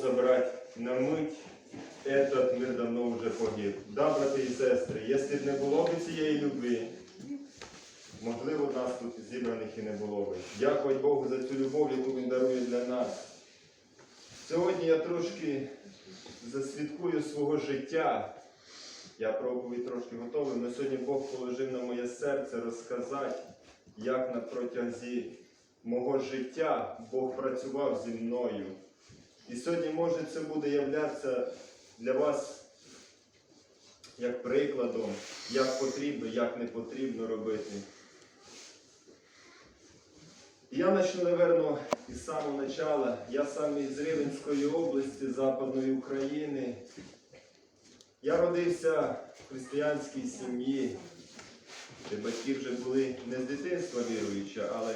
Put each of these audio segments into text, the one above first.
Забрать на мить, этот мир давно уже погиб. Да, брати і сестри, якщо б не було б цієї любви, можливо, нас тут зібраних і не було б. Дякувати Богу за цю любов, яку Він дарує для нас. Сьогодні я трошки засвідкую свого життя. Я проповідь трошки готовий, але сьогодні Бог положив на моє серце розказати, як на протязі мого життя Бог працював зі мною. І сьогодні, може, це буде являтися для вас як прикладом, як потрібно, як не потрібно робити. І Я почну, напевно, із самого початку. Я сам із Рівненської області, Западної України. Я родився в християнській сім'ї, де батьки вже були не з дитинства віруючі, але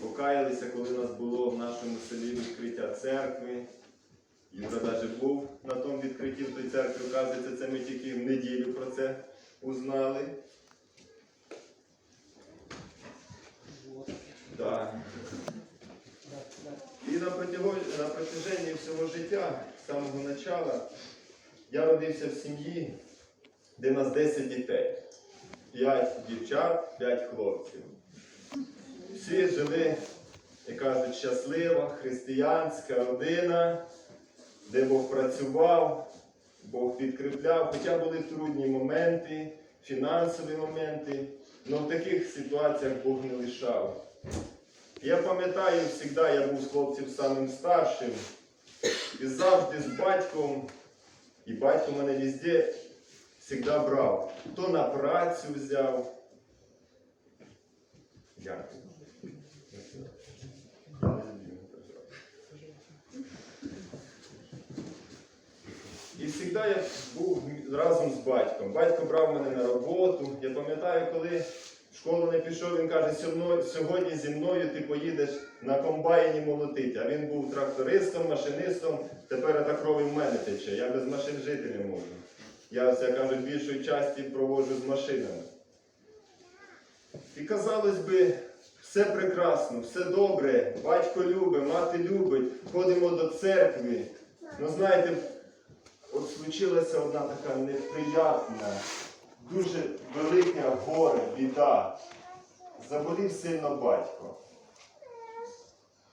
покаялися, коли у нас було в нашому селі відкриття церкви. Юра навіть був на тому відкритті в той церкві, вказується, це ми тільки в неділю про це узнали. Так. І на протяженні всього життя, з самого начала, я родився в сім'ї, де нас 10 дітей. 5 дівчат, 5 хлопців. Всі жили, як кажуть, щаслива, християнська родина, де Бог працював, Бог підкріпляв, хоча були трудні моменти, фінансові моменти, але в таких ситуаціях Бог не лишав. Я пам'ятаю, завжди я був з хлопців самим старшим і завжди з батьком, і батько мене везде завжди брав. То на працю взяв. Дякую. І завжди я був разом з батьком. Батько брав мене на роботу. Я пам'ятаю, коли в школу не пішов, він каже, сьогодні зі мною ти поїдеш на комбайні молотити. А він був трактористом, машинистом, тепер та кров в мене тече. Я без машин жити не можу. Я, як кажуть, більшої часті проводжу з машинами. І казалось би, все прекрасно, все добре, батько любить, мати любить, ходимо до церкви. Ну знаєте, от случилася одна така неприятна, дуже велика горе, біда. Заболів сильно батько.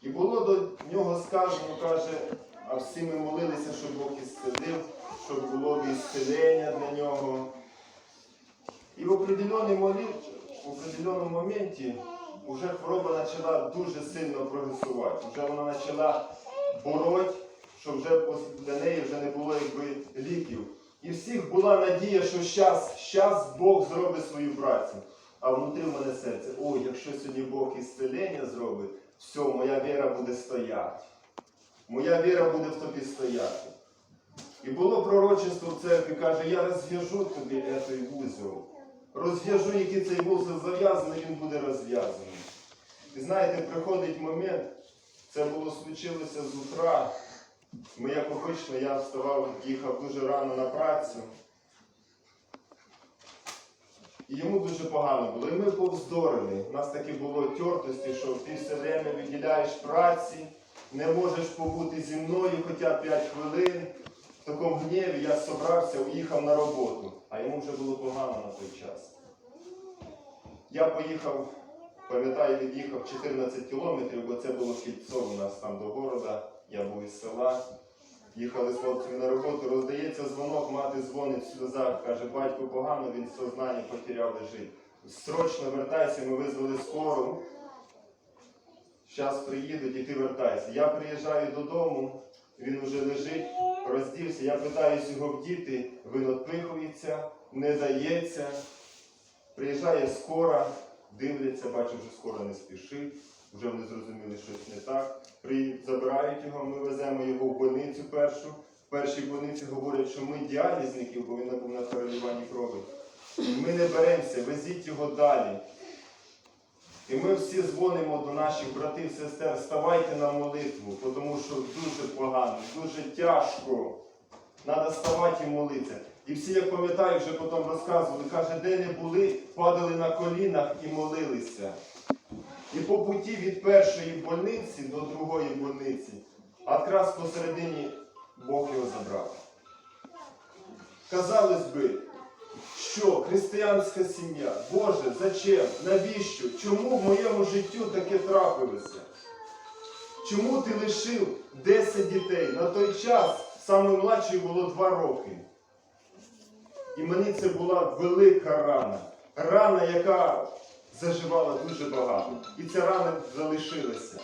І було до нього сказано, каже, а всі ми молилися, щоб Бог ісцелив, щоб було ісцелення для нього. І в определеному моменті вже хвороба почала дуже сильно прогресувати. Вже вона почала бороть, що вже для неї вже не було якби ліків. І всіх була надія, що щас, щас Бог зробить свою працю. А внутрі в мене серце, ой, якщо сьогодні Бог ісцелення зробить, все, моя віра буде стояти. Моя віра буде в тобі стояти. І було пророчество в церкві, каже, я розв'яжу тобі цей вузол. Розв'яжу, який цей вузол зав'язаний, він буде розв'язаний. І знаєте, приходить момент, це було случилося з утра. Ми, як обично, я вставав, їхав дуже рано на працю. І йому дуже погано було. І ми повздорили. У нас таке було тертості, що ти все время виділяєш праці, не можеш побути зі мною хоча б 5 хвилин. В такому гніві я собрався, уїхав на роботу, а йому вже було погано на той час. Я поїхав, пам'ятаю, від'їхав 14 кілометрів, бо це було кільцо у нас там до города, я був із села. Їхали з хлопцями на роботу, роздається дзвонок, мати дзвонить в сльозах, каже, батько погано, він сознання потеряв лежить. Срочно вертайся, ми визвали скору. Зараз приїдуть і ти вертайся. Я приїжджаю додому, він вже лежить, роздівся. Я питаюсь його вдіти, він відпихується, не дається. Приїжджає скора, дивляться, бачу, вже скоро не спішить. Вже вони зрозуміли, щось не так. Забирають його, ми веземо його в больницю першу. В першій больниці говорять, що ми діалізники, бо він був на переливанні крові. Ми не беремося, везіть його далі. І ми всі дзвонимо до наших братів, сестер, ставайте на молитву, тому що дуже погано, дуже тяжко. Треба ставати і молитися. І всі, як пам'ятаю, вже потім розказували, каже, де не були, падали на колінах і молилися. І по путі від першої больниці до другої больниці, а якраз посередині Бог його забрав. Казалось би, що християнська сім'я, Боже, зачем? Навіщо? Чому в моєму життю таке трапилося? Чому ти лишив 10 дітей? На той час младшій було 2 роки. І мені це була велика рана. Рана, яка заживала дуже багато. І ця рана залишилася.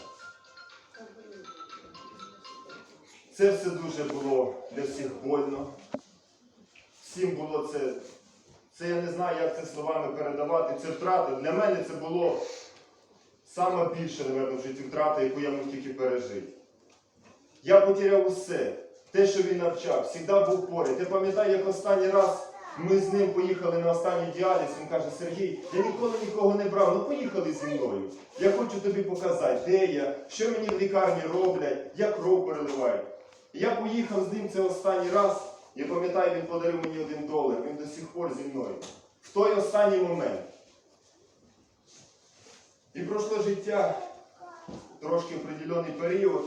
Це все дуже було для всіх больно. Всім було це. Це я не знаю, як це словами передавати. Це втрата. Для мене це було саме більше, напевно, в житті втрата, яку я мог тільки пережити. Я потеряв усе. Те, що він навчав, завжди був поряд. Я пам'ятаю, як останній раз ми з ним поїхали на останній діаліз. Він каже, Сергій, я ніколи нікого не брав, ну поїхали зі мною. Я хочу тобі показати, де я, що мені в лікарні роблять, як кров переливають. Я поїхав з ним це останній раз. Я пам'ятаю, він подарив мені один долар. Він до сих пор зі мною. В той останній момент. І пройшло життя трошки определений період.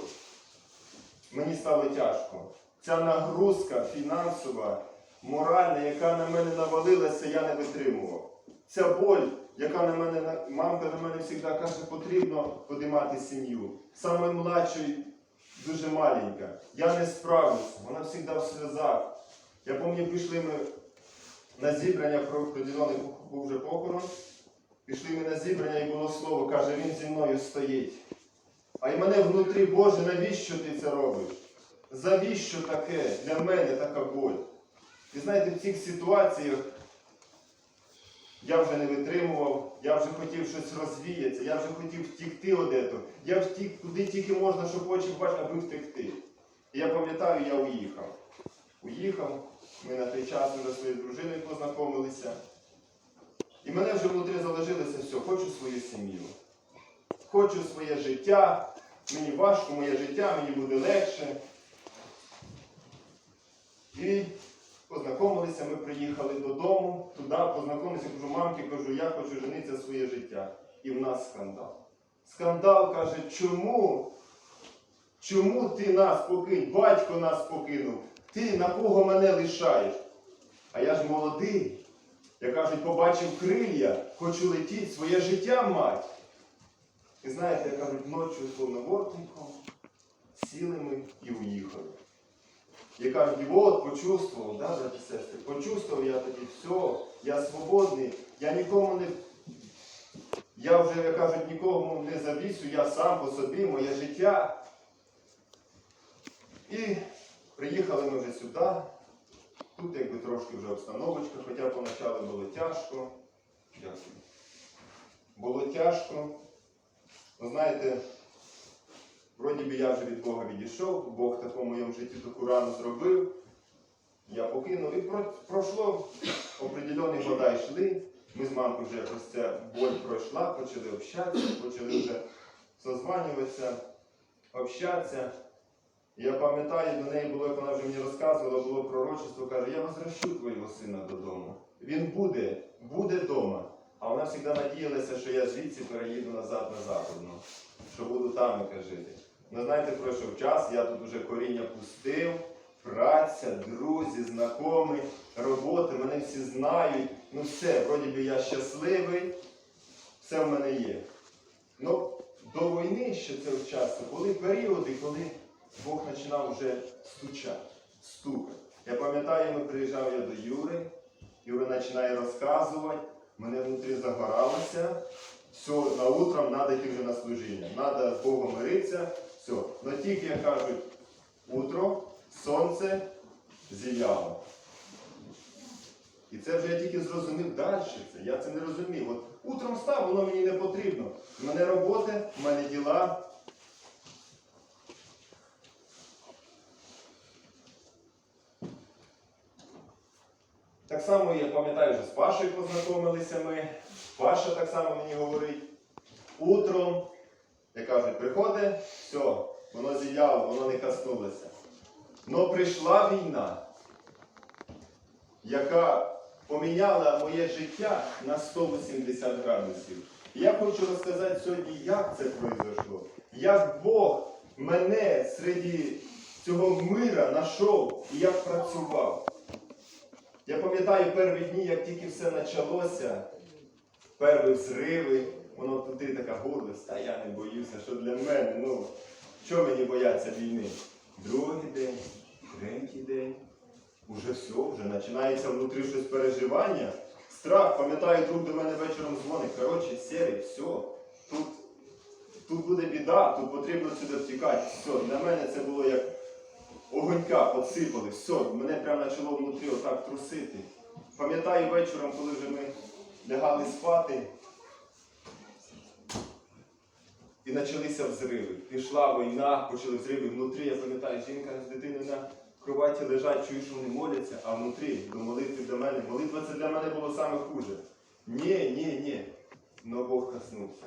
Мені стало тяжко. Ця нагрузка фінансова, моральна, яка на мене навалилася, я не витримував. Ця боль, яка на мене мамка на мене завжди каже, потрібно подимати сім'ю. Саме младшої дуже маленька. Я не справлюся. Вона завжди в сльозах. Я пам'ятаю, пішли ми на зібрання про определений був вже похорон. Пішли ми на зібрання і було слово, каже, він зі мною стоїть. А й мене внутрі, Боже, навіщо ти це робиш? Завіщо таке для мене така боль? І знаєте, в цих ситуаціях я вже не витримував, я вже хотів щось розвіятися, я вже хотів втікти одето. Я втік куди тільки можна, щоб очі бачити, аби втекти. І я пам'ятаю, я уїхав. Уїхав, ми на той час вже своєю дружиною познайомилися. І мене вже внутрі залишилося все, хочу свою сім'ю. Хочу своє життя, мені важко моє життя, мені буде легше. І познайомилися, ми приїхали додому, туди познайомилися, кажу, мамки, кажу, я хочу женитися своє життя. І в нас скандал. Скандал каже, чому? Чому ти нас покинь? Батько нас покинув. Ти на кого мене лишаєш? А я ж молодий. Я кажуть, побачив крилля, хочу летіти, своє життя мать. І знаєте, як кажуть, ночі словно вортеньком, сіли ми і уїхали. І кажуть, і от почувствував, да, браті сестри, почувствував я тоді все, я свободний, я нікому не. Я вже, як кажуть, нікому не завісю, я сам по собі, моє життя. І приїхали ми вже сюди. Тут якби трошки вже обстановочка, хоча поначалу було тяжко. Дякую. Було тяжко. Ви знаєте, вроді би я вже від Бога відійшов, Бог таку в моєму житті таку рану зробив. Я покинув і про- пройшло определені года йшли. Ми з мамкою вже якось ця боль пройшла, почали общатися, почали вже созванюватися, общатися. Я пам'ятаю, до неї було, як вона вже мені розказувала, було пророчество, каже, я возвращу твого сина додому. Він буде, буде вдома. А вона завжди надіялася, що я звідси переїду назад на Западну, що буду там яка жити. Ну знаєте, пройшов час, я тут вже коріння пустив, праця, друзі, знайомі, роботи, мене всі знають. Ну все, вроді би я щасливий, все в мене є. Ну, до війни ще цього часу були періоди, коли Бог починав вже стучати, стукати. Я пам'ятаю, ми приїжджав я до Юри, Юра починає розказувати, мене внутрі загоралося. Все, на утром треба йти вже на служіння. Треба з Богом миритися. Все. Но тільки, як кажуть, утро, сонце зіяло. І це вже я тільки зрозумів далі це. Я це не розумів. От утром став, воно мені не потрібно. У мене роботи, у мене діла. Так само я пам'ятаю, що з Пашою познайомилися ми. Паша так само мені говорить. Утром, як кажуть, приходить, все, воно зіяло, воно не коснулося. Но прийшла війна, яка поміняла моє життя на 180 градусів. І я хочу розказати сьогодні, як це пройшло. Як Бог мене серед цього мира знайшов і як працював. Я пам'ятаю перші дні, як тільки все почалося, перші взриви, воно туди така гордость, та я не боюся, що для мене, ну, що мені бояться війни? Другий день, третій день, уже все, вже починається внутрі щось переживання. Страх, пам'ятаю, друг до мене вечором дзвонить. Коротше, сірий, все, тут, тут буде біда, тут потрібно сюди втікати. Все, для мене це було як огонька посипали, все, мене прямо почало внутрі отак трусити. Пам'ятаю вечором, коли вже ми лягали спати, і почалися взриви. Пішла війна, почали взриви внутрі. Я пам'ятаю, жінка з дитиною на кроваті лежать, чую, що вони моляться, а внутрі до молитви до мене. Молитва це для мене було саме хуже. Ні, ні, ні. Но Бог коснувся.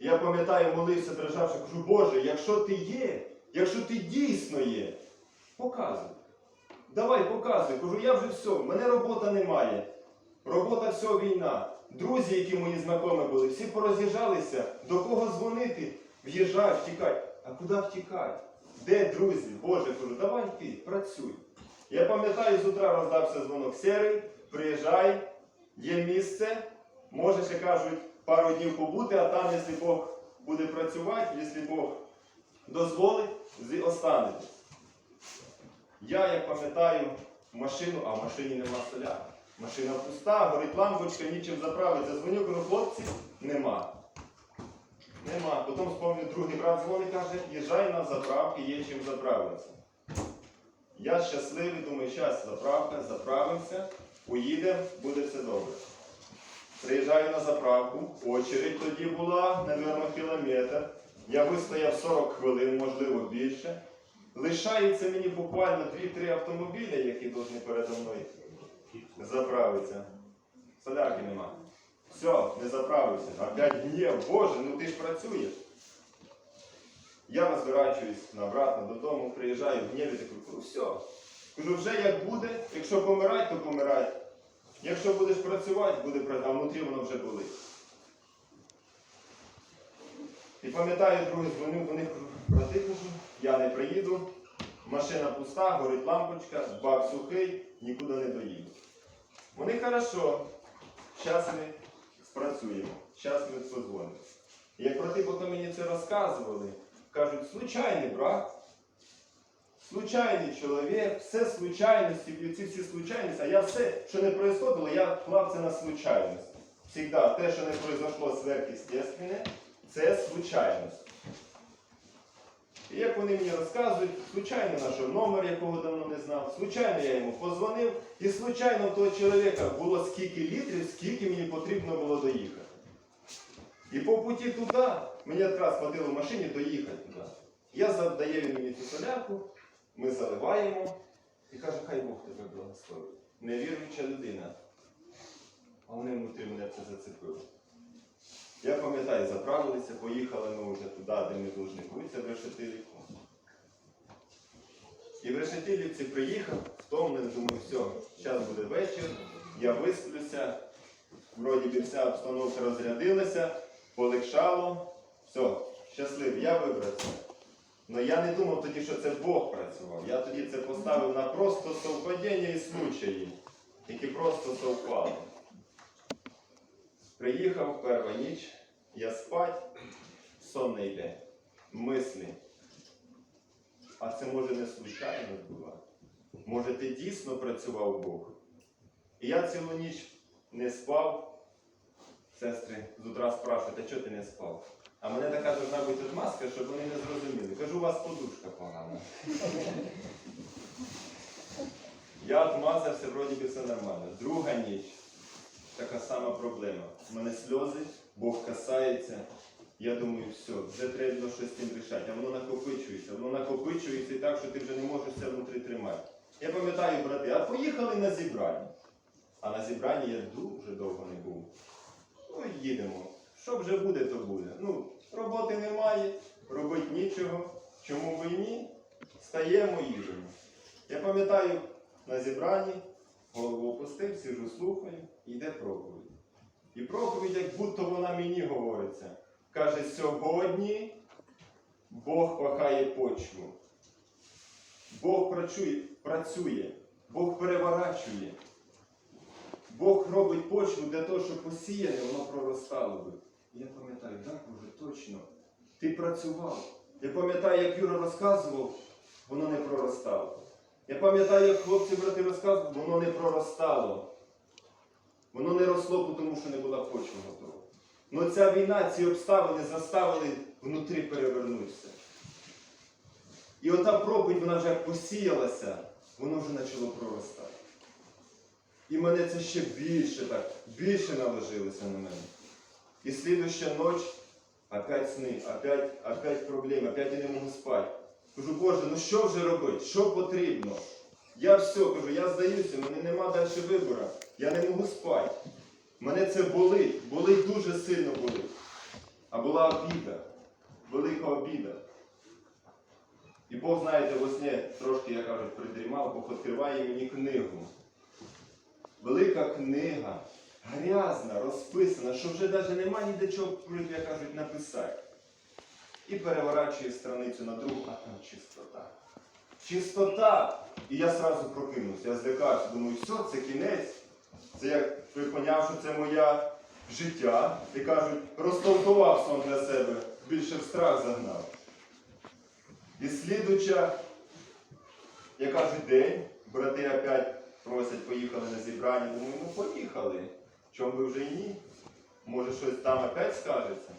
Я пам'ятаю, молився, дрожавши, кажу, Боже, якщо ти є, якщо ти дійсно є, показуй. Давай показуй. Кажу, я вже все, мене робота немає. Робота все війна. Друзі, які мої знайомі були, всі пороз'їжджалися, до кого дзвонити, в'їжджай, втікай. А куди втікати? Де друзі? Боже, кажу, давай ти, працюй. Я пам'ятаю, з утра роздався дзвонок серий, приїжджай, є місце, може ще кажуть пару днів побути, а там, якщо Бог буде працювати, якщо Бог дозволить, останетесь. Я, як пам'ятаю, машину, а в машині нема соляри. Машина пуста, горить лампочка, нічим заправиться. Дзвоню, кажу, хлопці, нема. Нема. Потім вспомню, другий брат дзвонить, каже, їжджай на заправки, є чим заправитися. Я щасливий, думаю, зараз заправка, заправимося, поїдемо, буде все добре. Приїжджаю на заправку, очередь тоді була, мабуть, кілометр. Я вистояв 40 хвилин, можливо, більше. Лишається мені буквально 2-3 автомобіля, які повинні передо мною заправитися. Солярки нема. Все, не заправився. Опять гнів. Боже, ну ти ж працюєш. Я розворачуюсь обратно додому, приїжджаю в гніві, кажу, все. Кажу, вже як буде, якщо помирать, то помирать. Якщо будеш працювати, буде працювати, а внутрі воно вже болить. І пам'ятаю, другий них, кажу, брати, кажу, я не приїду, машина пуста, горить лампочка, бак сухий, нікуди не доїду. Вони хорошо, зараз ми спрацюємо, зараз ми подзвонимо. Як брати потім мені це розказували, кажуть, случайний брат, случайний чоловік, все случайності, ці всі случайності, а я все, що не происходило, я клав це на случайність. Всегда те, що не произошло сверхъестественне, це случайність. І як вони мені розказують, случайно знайшов номер, якого давно не знав, случайно я йому позвонив, і случайно у того чоловіка було скільки літрів, скільки мені потрібно було доїхати. І по путі туди, мені якраз хватило в машині доїхати туди. Я задаю мені цю солярку, ми заливаємо і каже, хай Бог тебе благословить. Невіруюча людина. А вони внутрі мене це зацепило. Я пам'ятаю, заправилися, поїхали ми вже туди, де ми повинні бути, це в Решетилівку. І в Решетилівці приїхав, втомлений, думаю, все, зараз буде вечір, я висплюся, вроді би вся обстановка розрядилася, полегшало, все, щасливий, я вибрався. Але я не думав тоді, що це Бог працював. Я тоді це поставив на просто совпадіння і случаї, які просто совпали. Приїхав перша ніч, я спать, сон не йде. Мислі. А це може не случайно було. Може, ти дійсно працював Бог. І я цілу ніч не спав. Сестри з утра спрашують, а чого ти не спав? А мене така должна бути маска, щоб вони не зрозуміли. Кажу, у вас подушка погана. Я отмазався, вроді би все нормально. Друга ніч така сама проблема. У мене сльози, Бог касається. Я думаю, все, вже треба щось з цим рішати. А воно накопичується, воно накопичується і так, що ти вже не можеш це внутрі тримати. Я пам'ятаю, брати, а поїхали на зібрання. А на зібранні я дуже довго не був. Ну, їдемо. Що вже буде, то буде. Ну, роботи немає, робити нічого. Чому би і ні? Стаємо, їдемо. Я пам'ятаю, на зібранні голову опустив, сижу, слухаю, йде проповідь. І проповідь, як будто вона мені говориться. Каже, сьогодні Бог пахає почву. Бог працює, працює, Бог переворачує. Бог робить почву для того, щоб посіяне, воно проростало би. І Я пам'ятаю, так, Боже, точно. Ти працював. Я пам'ятаю, як Юра розказував, воно не проростало. Я пам'ятаю, як хлопці брати розказували, воно не проростало. Воно не росло, тому що не була почва готова. Ну ця війна, ці обставини заставили внутрі перевернутися. І ота проповідь, вона вже як посіялася, воно вже почало проростати. І мене це ще більше так, більше наложилося на мене. І слідуща ніч, опять сни, опять, опять проблеми, опять я не можу спати. Кажу, Боже, ну що вже робити? Що потрібно? Я все кажу, я здаюся, мене нема далі вибору. Я не можу спати. Мене це болить, болить дуже сильно болить. А була обіда, велика обіда. І Бог, знаєте, во сні трошки, як кажуть, придрімав, Бог відкриває мені книгу. Велика книга, грязна, розписана, що вже навіть нема ні до чого, як кажуть, написати. І переворачує страницю на другу, а там чистота. Чистота! І я сразу прокинувся, я злякався, думаю, все, це кінець. Це як припоняв, що це моє життя. І кажуть, розтолкував сон для себе, більше в страх загнав. І слідуча, я кажу, день, брати опять просять, поїхали на зібрання. Думаю, ну поїхали. Чому би вже і ні? Може щось там опять скажеться.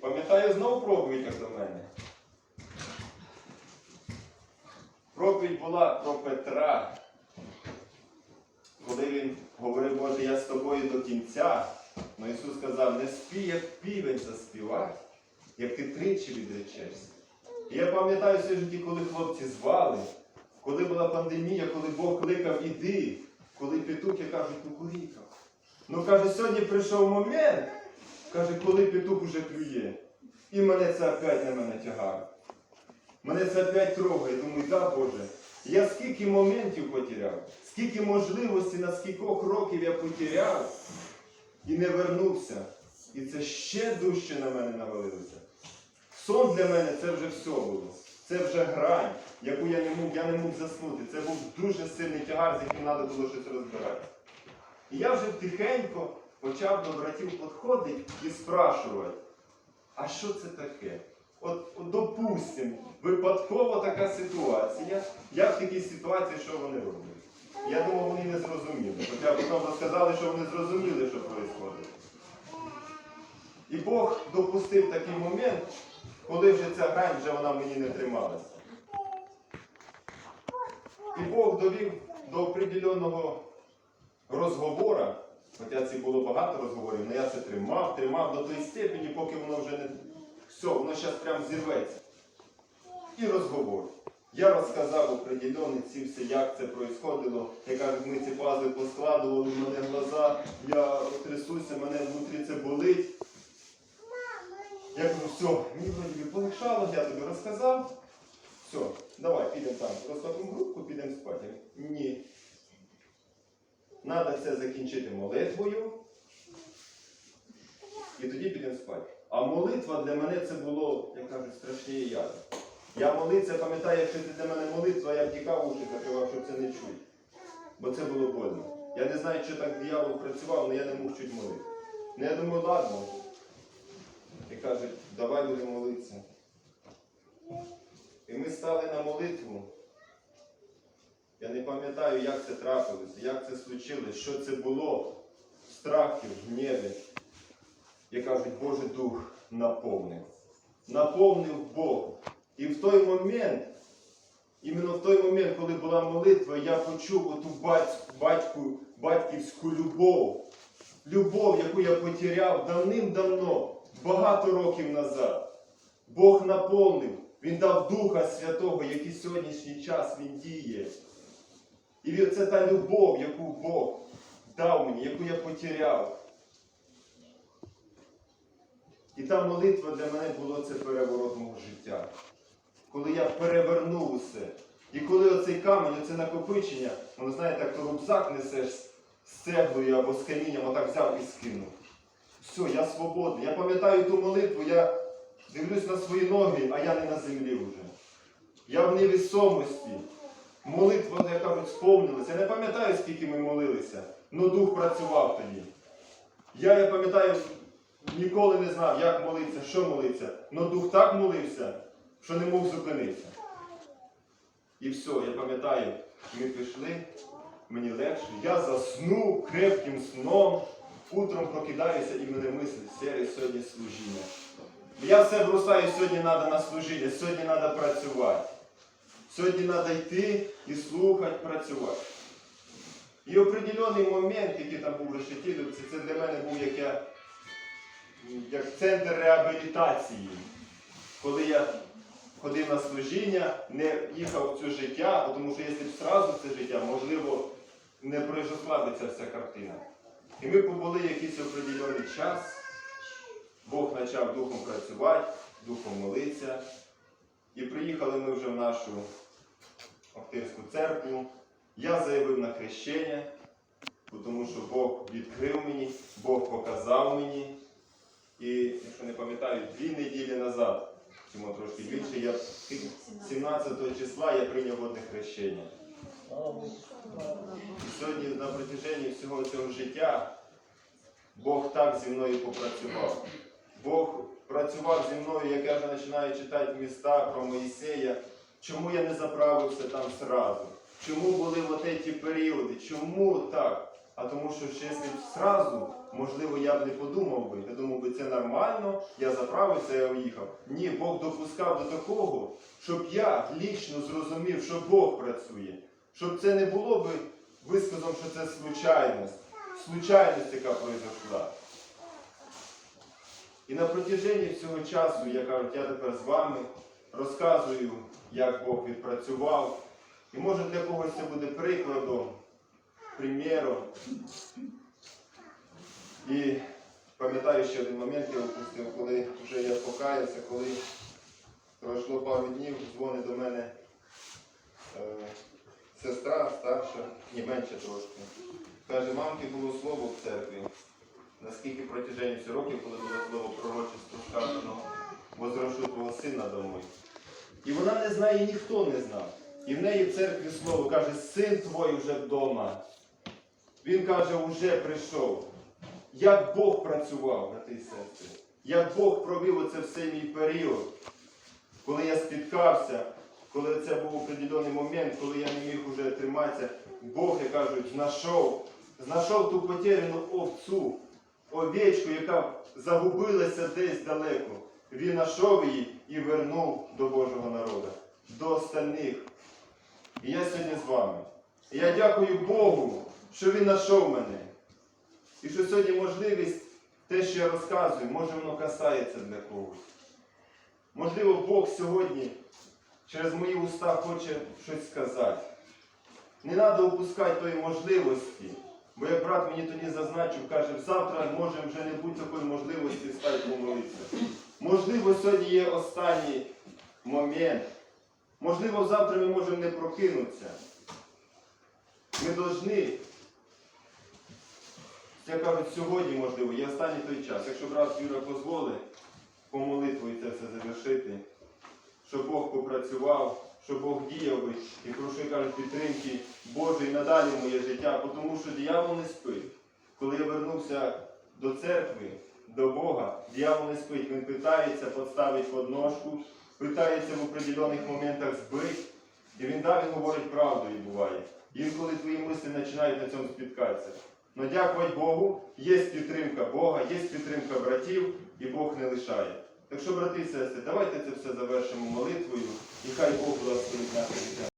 Пам'ятаю знову проповідь, як до мене. Проповідь була про Петра. Коли він говорив, Боже, я з тобою до кінця, но Ісус сказав, не спій, як півень заспівати, як ти тричі відречешся. І я пам'ятаю все житті, коли хлопці звали, коли була пандемія, коли Бог кликав іди, коли петухи кажуть, ну курікав. Ну каже, сьогодні прийшов момент, каже, коли петух уже клює. І мене це опять на мене тягає. Мене це опять трогає. Думаю, да, Боже. Я скільки моментів потеряв, скільки можливостей, на скількох років я потеряв і не вернувся. І це ще дужче на мене навалилося. Сон для мене це вже все було. Це вже грань, яку я не мог, я не мог заснути. Це був дуже сильний тягар, з яким треба було щось розбирати. І я вже тихенько почав до братів підходити і спрашувати, а що це таке? От, допустимо, випадково така ситуація. Я в такій ситуації, що вони роблять? Я думав, вони не зрозуміли. Хоча потім розказали, що вони зрозуміли, що відбувається. І Бог допустив такий момент, коли вже ця грань вже вона мені не трималася. І Бог довів до определеного розговору, хоча це було багато розговорів, але я це тримав, тримав до тої степені, поки воно вже не. Все, воно зараз прям зірветься. І розговор. Я розказав определений ці все, як це происходило. Я кажу, ми ці пазли поскладували, в мене глаза, я трясуся, мене внутрі це болить. Я кажу, все, мені вроді полегшало, я тобі розказав. Все, давай, підемо там, розтопимо групку, підемо спати. Ні. Треба це закінчити молитвою. І тоді підемо спати. А молитва для мене це було, як кажуть, страшні яди. Я молився, пам'ятаю, якщо це для мене молитва, я втікав уші, закривав, щоб це не чути. Бо це було больно. Я не знаю, що так диявол працював, але я не мог чуть молити. Ну я думаю, ладно. І кажуть, давай будемо молитися. І ми стали на молитву. Я не пам'ятаю, як це трапилося, як це случилось, що це було. Страхів, гнєві. І кажуть, Божий Дух наповнив. Наповнив Бог. І в той момент, іменно в той момент, коли була молитва, я почув оту батьку, батьківську любов. Любов, яку я потеряв давним-давно, багато років назад. Бог наповнив, Він дав Духа Святого, який сьогоднішній час Він діє. І це та любов, яку Бог дав мені, яку я потеряв. І та молитва для мене було це переворот мого життя. Коли я перевернув усе. І коли оцей камінь, оце накопичення, воно знаєте, як то рюкзак несеш з цеглою або з камінням, отак взяв і скинув. Все, я свободний. Я пам'ятаю ту молитву, я дивлюсь на свої ноги, а я не на землі вже. Я в невісомості. Молитва, як кажуть, сповнилася. Я не пам'ятаю, скільки ми молилися, але дух працював тоді. Я, я пам'ятаю, ніколи не знав, як молитися, що молитися. Але дух так молився, що не мог зупинитися. І все, я пам'ятаю, ми пішли, мені легше. Я засну крепким сном, утром прокидаюся і мене мислить, серій сьогодні служіння. Я все бросаю, сьогодні треба на служіння, сьогодні треба працювати. Сьогодні треба йти і слухати, працювати. І определений момент, який там був в Решетілівці, це для мене був як, я, як центр реабілітації. Коли я ходив на служіння, не їхав в це життя, тому що якщо б зразу це життя, можливо, не пройшла би ця вся картина. І ми побули якийсь определений час, Бог почав духом працювати, духом молитися. І приїхали ми вже в нашу Охтирську церкву. Я заявив на хрещення, тому що Бог відкрив мені, Бог показав мені. І, якщо не пам'ятаю, дві неділі назад, чому трошки більше, я 17 числа я прийняв водне хрещення. І сьогодні на протяженні всього цього життя Бог так зі мною попрацював. Бог працював зі мною, як я вже починаю читати міста про Моїсея. Чому я не заправився там зразу? Чому були ці періоди? Чому так? А тому що ще якщо зразу, можливо, я б не подумав би. Я думав би, це нормально, я заправився, я уїхав. Ні, Бог допускав до такого, щоб я лічно зрозумів, що Бог працює. Щоб це не було би висказом, що це случайність. Случайність, яка произошла. І на протяженні всього часу, я кажу, я тепер з вами розказую, як Бог відпрацював. І може для когось це буде прикладом, приміром. І пам'ятаю ще один момент, я опустив, коли вже я покаявся, коли пройшло пару днів, дзвонить до мене е, сестра старша, ні менше трошки. Каже, мамки було слово в церкві. Наскільки протяженні всі років, коли було слово пророчество сказано, возрошу твого сина домой. І вона не знає, і ніхто не знав. І в неї в церкві слово каже, син твой вже вдома. Він каже, уже прийшов. Як Бог працював, брати і сестри, як Бог провів оце все мій період, коли я спіткався, коли це був определений момент, коли я не міг уже триматися, Бог, як кажуть, знайшов, знайшов ту потеряну овцю, овечку, яка загубилася десь далеко. Він знайшов її і вернув до Божого народу, до остальних. І я сьогодні з вами. Я дякую Богу, що Він знайшов мене. І що сьогодні можливість, те, що я розказую, може воно касається для когось. Можливо, Бог сьогодні через мої уста хоче щось сказати. Не треба упускати тої можливості. Бо як брат мені тоді зазначив, каже, завтра може вже не бути такої можливості стати помолитися. Можливо, сьогодні є останній момент. Можливо, завтра ми можемо не прокинутися. Ми повинні, як кажуть, сьогодні, можливо, є останній той час. Якщо брат Юра дозволить по молитвою це все завершити, щоб Бог попрацював, щоб Бог діяв би і прошу, кажуть, підтримки Божої надалі моє життя, тому що диявол не спить. Коли я вернувся до церкви, до Бога, диявол не спить. Він питається поставити подножку, питається в определених моментах збити. І він да, він говорить правду і буває. Інколи твої мислі починають на цьому спіткатися. Но дякувати Богу, є підтримка Бога, є підтримка братів, і Бог не лишає. Так що, брати і сестри, давайте це все завершимо молитвою, і хай Бог благословить наше життя.